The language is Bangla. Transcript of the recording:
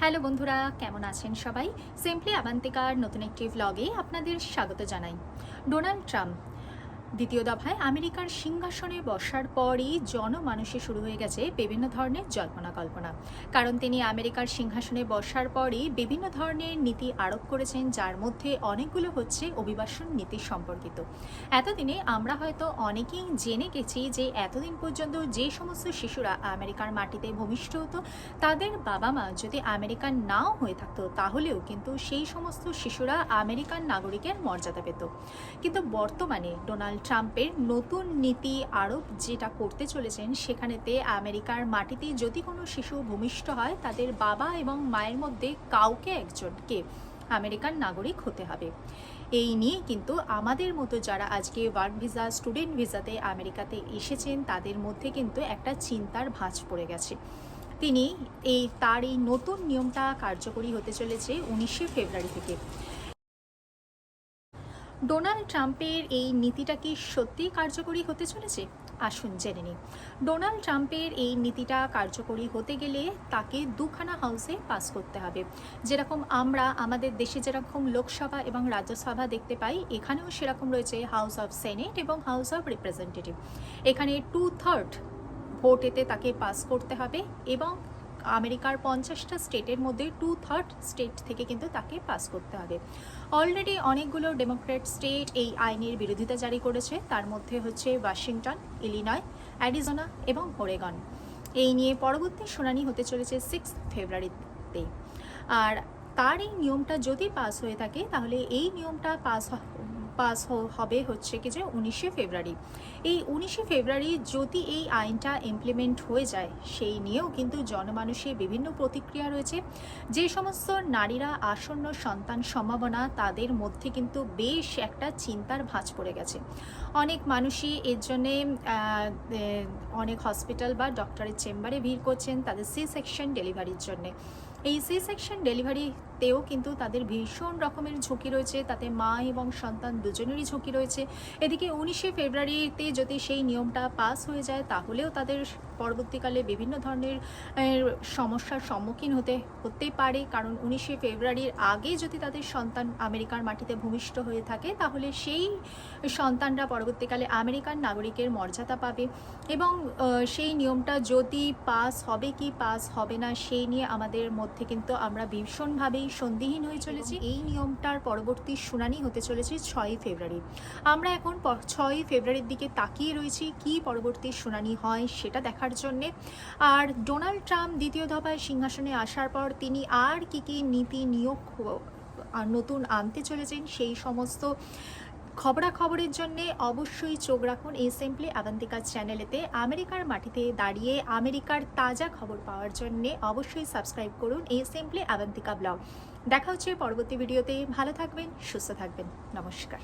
হ্যালো বন্ধুরা, কেমন আছেন সবাই? সিম্পলি আবান্তিকার নতুন একটি ভ্লগে আপনাদের স্বাগত জানাই। ডোনাল্ড ট্রাম্প দ্বিতীয় দফায় আমেরিকার সিংহাসনে বসার পরই জনমানুষে শুরু হয়ে গেছে বিভিন্ন ধরনের জল্পনা কল্পনা। কারণ তিনি আমেরিকার সিংহাসনে বসার পরই বিভিন্ন ধরনের নীতি আরোপ করেছেন, যার মধ্যে অনেকগুলো হচ্ছে অভিবাসন নীতি সম্পর্কিত। এতদিনে আমরা হয়তো অনেকেই জেনে গেছি যে এতদিন পর্যন্ত যে সমস্ত শিশুরা আমেরিকার মাটিতে ভূমিষ্ঠ হতো, তাদের বাবা মা যদি আমেরিকান নাও হয়ে থাকতো, তাহলেও কিন্তু সেই সমস্ত শিশুরা আমেরিকান নাগরিকের মর্যাদা পেত। কিন্তু বর্তমানে ডোনাল্ড ট্রাম্পের নতুন নীতি আরোপ যেটা করতে চলেছেন, সেখানেতে আমেরিকার মাটিতে যদি কোনো শিশু ভূমিষ্ঠ হয়, তাদের বাবা এবং মায়ের মধ্যে কাউকে একজনকে আমেরিকান নাগরিক হতে হবে। এই নিয়ে কিন্তু আমাদের মতো যারা আজকে ওয়ার্ক ভিসা, স্টুডেন্ট ভিসাতে আমেরিকাতে এসেছেন, তাদের মধ্যে কিন্তু একটা চিন্তার ভাঁজ পড়ে গেছে। তিনি এই, তার এই নতুন নিয়মটা কার্যকরী হতে চলেছে উনিশে ফেব্রুয়ারি থেকে। ডোনাল্ড ট্রাম্পের এই নীতিটা কি সত্যিই কার্যকরী হতে চলেছে? আসুন জেনে নিই। ডোনাল্ড ট্রাম্পের এই নীতিটা কার্যকরী হতে গেলে তাকে দুখানা হাউসে পাস করতে হবে। যেরকম আমরা আমাদের দেশে যেরকম লোকসভা এবং রাজ্যসভা দেখতে পাই, এখানেও সেরকম রয়েছে হাউস অফ সেনেট এবং হাউস অফ রিপ্রেজেন্টেটিভ। এখানে টু থার্ড ভোটেতে তাকে পাস করতে হবে এবং আমেরিকার পঞ্চাশটা স্টেটের মধ্যে টু থার্ড স্টেট থেকে কিন্তু তাকে পাস করতে হবে। অলরেডি অনেকগুলো ডেমোক্রেট স্টেট এই আইনের বিরোধিতা জারি করেছে। তার মধ্যে হচ্ছে ওয়াশিংটন ইলিনয় অ্যারিজোনা এবং ওরেগন এই নিয়ে পরবর্তী শুনানি হতে চলেছে সিক্স ফেব্রুয়ারিতে আর তার এই নিয়মটা যদি পাস হয়ে থাকে, তাহলে এই নিয়মটা পাস পাস হবে হচ্ছে কি যে উনিশে ফেব্রুয়ারি। এই উনিশে ফেব্রুয়ারি যদি এই আইনটা ইমপ্লিমেন্ট হয়ে যায়, সেই নিয়েও কিন্তু জনমানুষের বিভিন্ন প্রতিক্রিয়া রয়েছে। যে সমস্ত নারীরা আসন্ন সন্তান সম্ভাবনা, তাদের মধ্যে কিন্তু বেশ একটা চিন্তার ভাঁজ পড়ে গেছে। অনেক মানুষই এর জন্যে অনেক হসপিটাল বা ডক্টরের চেম্বারে ভিড় করছেন তাদের সি সেকশন ডেলিভারির জন্যে। এই সি সেকশন ডেলিভারিতেও কিন্তু তাদের ভীষণ রকমের ঝুঁকি রয়েছে। তাতে মা এবং সন্তান দুজনেরই ঝুঁকি রয়েছে। এদিকে উনিশে ফেব্রুয়ারিতে যদি সেই নিয়মটা পাস হয়ে যায়, তাহলেও তাদের পরবর্তীকালে বিভিন্ন ধরনের সমস্যার সম্মুখীন হতে হতে পারে। কারণ উনিশে ফেব্রুয়ারির আগে যদি তাদের সন্তান আমেরিকার মাটিতে ভূমিষ্ঠ হয়ে থাকে, তাহলে সেই সন্তানরা পরবর্তীকালে আমেরিকান নাগরিকের মর্যাদা পাবে। এবং সেই নিয়মটা যদি পাস হবে কি পাস হবে না, সেই নিয়ে আমাদের মধ্যে কিন্তু আমরা ভীষণভাবেই সন্দিহীন হয়ে চলেছি। এই নিয়মটার পরবর্তী শুনানি হতে চলেছে ছয়ই ফেব্রুয়ারি। আমরা এখন ছয়ই ফেব্রুয়ারির দিকে তাকিয়ে রয়েছি কি পরবর্তী শুনানি হয় সেটা দেখার জন্যে। আর ডোনাল্ড ট্রাম্প দ্বিতীয় দফায় সিংহাসনে আসার পর তিনি আর কি কি নীতি নিয়োগ নতুন আনতে চলেছেন সেই সমস্ত খবরাখবরের জন্য অবশ্যই চোখ রাখুন এই সিম্পলি আবান্তিকা চ্যানেলেতে আমেরিকার মাটিতে দাঁড়িয়ে আমেরিকার তাজা খবর পাওয়ার জন্য অবশ্যই সাবস্ক্রাইব করুন এই সিম্পলি আবান্তিকা ব্লগ দেখা হচ্ছে পরবর্তী ভিডিওতে ভালো থাকবেন, সুস্থ থাকবেন। নমস্কার।